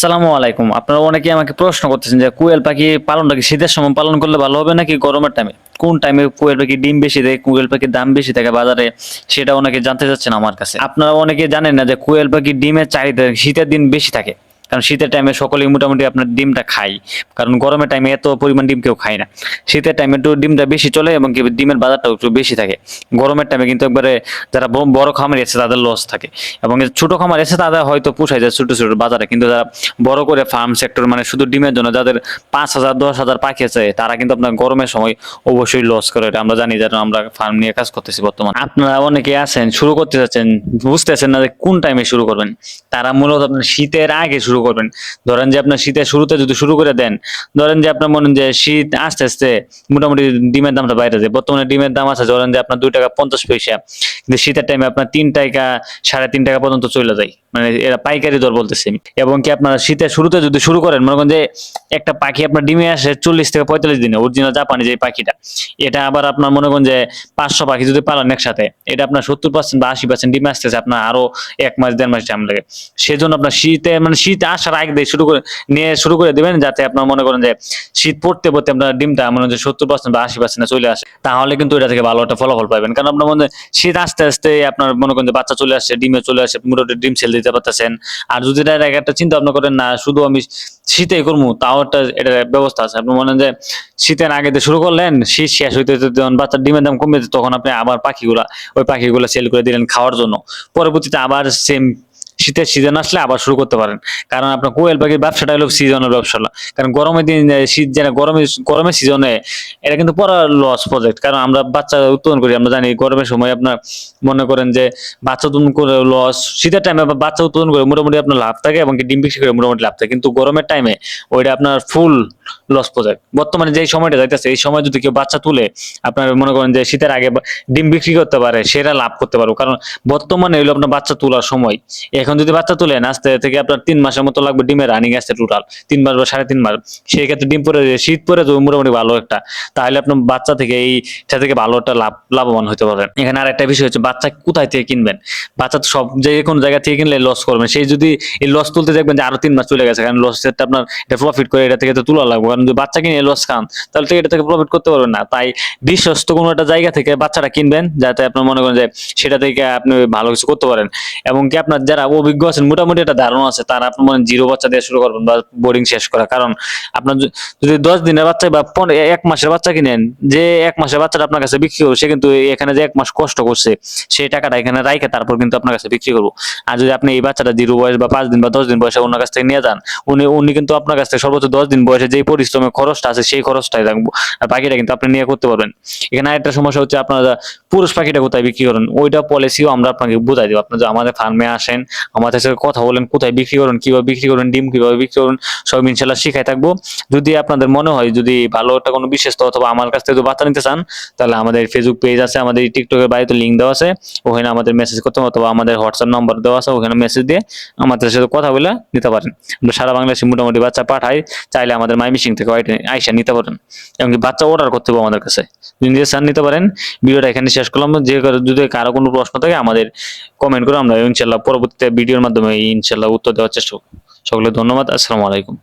আসসালামু আলাইকুম। আপনারা অনেকে আমাকে প্রশ্ন করতেছেন যে কুয়েল পাখি পালনটা কি শীতের সময় পালন করলে ভালো হবে নাকি গরমের টাইমে কোন টাইমে কুয়েল পাখি ডিম বেশি দেয়, কুয়েল পাখির দাম বেশি থাকে বাজারে? সেটা অনেকে জানতে চাচ্ছেন আমার কাছে। আপনারা অনেকে জানেন না যে কুয়েল পাখি ডিমের চাহিদা শীতের দিন বেশি থাকে। কারণ শীতের টাইমে সকলেই মোটামুটি আপনার ডিমটা খাই কারণ গরমের টাইমে এত পরিমাণ ডিম কেউ খায় না। শীতের টাইমে একটু ডিমটা বেশি চলে এবং কি ডিমের বাজারটাও একটু বেশি থাকে। গরমের টাইমে কিন্তু একবারে যারা বড় খামারি আছে তাদের লস থাকে। এবং ছোট খামার আছে তাদের হয়তো পুষায় যায় ছোট ছোট বাজারে। কিন্তু যারা বড় করে ফার্ম সেক্টর মানে শুধু ডিমের জন্য যাদের পাঁচ হাজার, দশ হাজার পাখি আছে, তারা কিন্তু আপনার গরমের সময় অবশ্যই লস করে। এটা আমরা জানি যারা আমরা ফার্ম নিয়ে কাজ করতেছি বর্তমানে। আপনারা অনেকে আছেন, শুরু করতে চাচ্ছেন, বুঝতেছেন না যে কোন টাইমে শুরু করবেন। তারা মূলত আপনার শীতের আগে শুরু করবেন। ধরেন যে আপনার শীতের শুরুতে যদি শুরু করে দেন, ধরেন যে আপনার মনে যে শীত আস্তে আস্তে মোটামুটি ডিমের দামটা বাইরে যায় বর্তমানে ডিমের দাম আছে ধরেন যে আপনার দুই টাকা পঞ্চাশ পয়সা। কিন্তু শীতের টাইমে আপনার তিন টাকা, সাড়ে তিন টাকা পর্যন্ত চলে যায়। মানে এরা পাইকারি দর বলতেছি এবং কি আপনার শীতের শুরুতে যদি শুরু করেন, মনে করেন যে একটা পাখি আপনার ডিমে আসে চল্লিশ থেকে পঁয়তাল্লিশ দিনে অরিজিনাল জাপানি যে পাখিটা, এটা আবার আপনার মনে করেন যে পাঁচশো পাখি যদি পালন একসাথে, এটা আপনার সত্তর পার্সেন্ট বা আশি পার্সেন্ট ডিমে আসতেছে, আপনার আরও এক মাস, দেড় মাস টাইম লাগে। সেজন্য আপনার শীতে মানে শীত আসার আগে দিয়ে শুরু করে নিয়ে শুরু করে দিবেন, যাতে আপনার মনে করেন যে শীত পড়তে পড়তে আপনার ডিমটা মনে যে সত্তর পার্সেন্ট বা আশি পার্সেন্ট চলে আসে। তাহলে কিন্তু এটা থেকে ভালো একটা ফলাফল পাবেন। কারণ আপনার মনে শীত আস্তে আস্তে আপনার মনে করেন যে বাচ্চা চলে আসছে, ডিমে চলে আসে মোটামুটি ডিম সেল দিতে পারতেছেন। আর যদি একটা চিন্তা ভাবনা করেন, না, শুধু আমি শীতে করব তাও একটা এটা ব্যবস্থা আছে। আপনি মনে যে শীতের আগে শুরু করলেন, শীত শেষ হইতে যখন বাচ্চার ডিমের দাম কমে তখন আপনি আবার পাখিগুলা, ওই পাখিগুলা সেল করে দিলেন খাওয়ার জন্য। পরবর্তীতে আবার সেম শীতের সিজন আসলে আবার শুরু করতে পারেন। কারণ আপনার কোয়েল পাখির ব্যবসাটা হলো সিজনের ব্যবসা। কারণ গরমের দিন শীত যেটা গরমের গরমের সিজনে এটা কিন্তু পড়া লস প্রজেক্ট কারণ আমরা বাচ্চা উৎপাদন করি, আমরা জানি গরমের সময় আপনার মনে করেন যে বাচ্চা উৎপাদন করে লস শীতের টাইমে বাচ্চা উৎপাদন করে মোটামুটি আপনার লাভ থাকে এবং ডিম বিক্রি করে মোটামুটি লাভ থাকে। কিন্তু গরমের টাইমে ওইটা আপনার ফুল লস প্রজেক্ট বর্তমানে যে সময়টা যাইতেছে, এই সময় যদি কেউ বাচ্চা তুলে, আপনার মনে করেন যে শীতের আগে ডিম বিক্রি করতে পারে, সেটা লাভ করতে পারব। কারণ বর্তমানে হইল আপনার বাচ্চা তোলার সময়। এখন যদি বাচ্চা তুলেন আস্তে থেকে আপনার তিন মাসের মতো লাগবে ডিমের রানিং আসতে টোটাল তিন মাস বা সাড়ে তিন মাস। সেই ক্ষেত্রে ডিম পরে, শীত পরে তো মোটামুটি ভালো একটা, তাহলে আপনার বাচ্চা থেকে এইটা থেকে ভালো একটা লাভ, লাভবান হতে পারেন এখানে আর একটা বিষয় হচ্ছে, বাচ্চা কোথায় থেকে কিনবেন? বাচ্চা তো সব যে কোনো জায়গা থেকে কিনলে লস করবেন। সেই যদি এই লস তুলতে দেখবেন যে আরও তিন মাস চলে গেছে, কারণ লস আপনার এটা প্রফিট করে, এটা থেকে তো তোলা লাগবে। কারণ যদি বাচ্চা কিনে লস খান, তাহলে তো এটা থেকে প্রফিট করতে পারবেন না। তাই বিশ্বস্ত কোনো একটা জায়গা থেকে বাচ্চাটা কিনবেন, যাতে আপনার মনে করেন যে সেটা থেকে আপনি ভালো কিছু করতে পারেন। এবং কি আপনার যারা অভিজ্ঞ আছেন, মোটামুটি একটা ধারণা আছে, তারা আপনার মনে জিরো বাচ্চা দিয়ে শুরু করবেন বা শেষ করা। কারণ আপনার যদি দশ দিনের বাচ্চা বা এক মাসের বাচ্চা কিনেন, যে এক মাসের বাচ্চাটা আপনার কাছে বিক্রি করবে, সে কিন্তু এখানে যে এক মাস কষ্ট করছে সেই টাকাটা এখানে রাইখে তারপর কিন্তু আপনার কাছে বিক্রি করব। আর যদি আপনি এই বাচ্চাটা জিরো বয়স বা পাঁচ দিন বা দশ দিন বয়সে অন্য কাছ থেকে নিয়ে যান, উনি উনি কিন্তু আপনার কাছ থেকে সর্বোচ্চ দশ দিন বয়সে যেই পরিশ্রমের খরচটা আছে, সেই খরচটাই রাখব। আর বাকিটা কিন্তু আপনি নিয়ে করতে পারবেন। এখানে আরেকটা সমস্যা হচ্ছে আপনারা পুরুষ পাখিটা কোথায় বিক্রি করেন, ওইটা পলিসিও আমরা আপনাকে বুঝাই দেবো। আপনারা আমাদের ফার্মে আসেন, আমাদের সাথে কথা বলেন, কোথায় বিক্রি করেন কীভাবে বিক্রি করেন ডিম কীভাবে বিক্রি করেন সব ইনশাল্লাহ শিখাই থাকব। যদি আপনাদের মনে হয় যদি ভালো একটা কোনো বিশেষ অথবা আমার কাছ থেকে বার্তা নিতে চান, তাহলে আমাদের ফেসবুক পেজ আছে, আমাদের টিকটকের বাড়িতে লিঙ্ক দেওয়া আছে। ওখানে আমাদের মেসেজ করতে অথবা আমাদের হোয়াটসঅ্যাপ নম্বর দেওয়া আছে, ওখানে মেসেজ দিয়ে আমাদের সাথে কথা বলে নিতে পারেন। আমরা সারা বাংলাদেশে মোটামুটি বাচ্চা পাঠাই, চাইলে আমাদের মাইমিসিং থেকে আইসা নিতে পারেন। এমনকি বাচ্চা অর্ডার করতে হবে আমাদের কাছে। যদি নিজে চান নিতে পারেন, ভিডিওটা এখানে শেষ করলাম। যে যদি কারও কোনো প্রশ্ন থাকে, আমাদের কমেন্ট করে আমরা ইনশাল্লাহ পরবর্তীতে ভিডিওর মাধ্যমে ইনশাল্লাহ উত্তর দেওয়ার চেষ্টা করব। সকলে ধন্যবাদ। আসসালামু আলাইকুম।